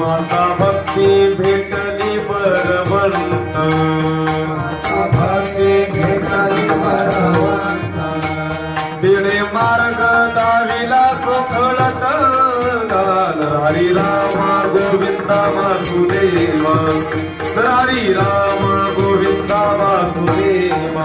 माता भक्ती भेटली बरबंत तिने मार्ग दाविला चोखळत हरी रामा गोविंदा वासुदेव. हरी राम गोविंदा वासुदेवा.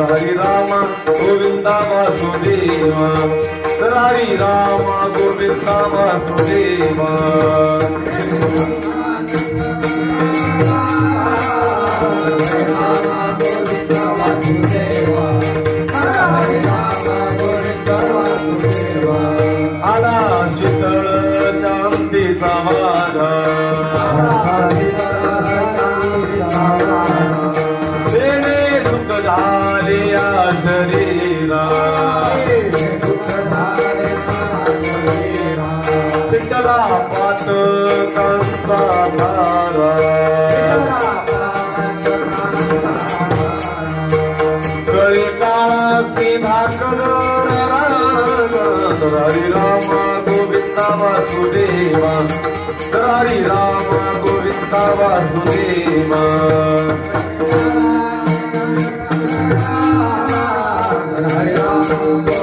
हरी रामा गोविंदा वासुदेवा। हरी रामा गोविंदा वासुदेवा। आला शीतळ शांतीचा वारा तेने सुख शरीरा विठ्ठला पात कंसा धारा कळी काळा सीधा हरी राम गोविंदा वासुदेवा. हरी राम गोविंदा वासुदेवा.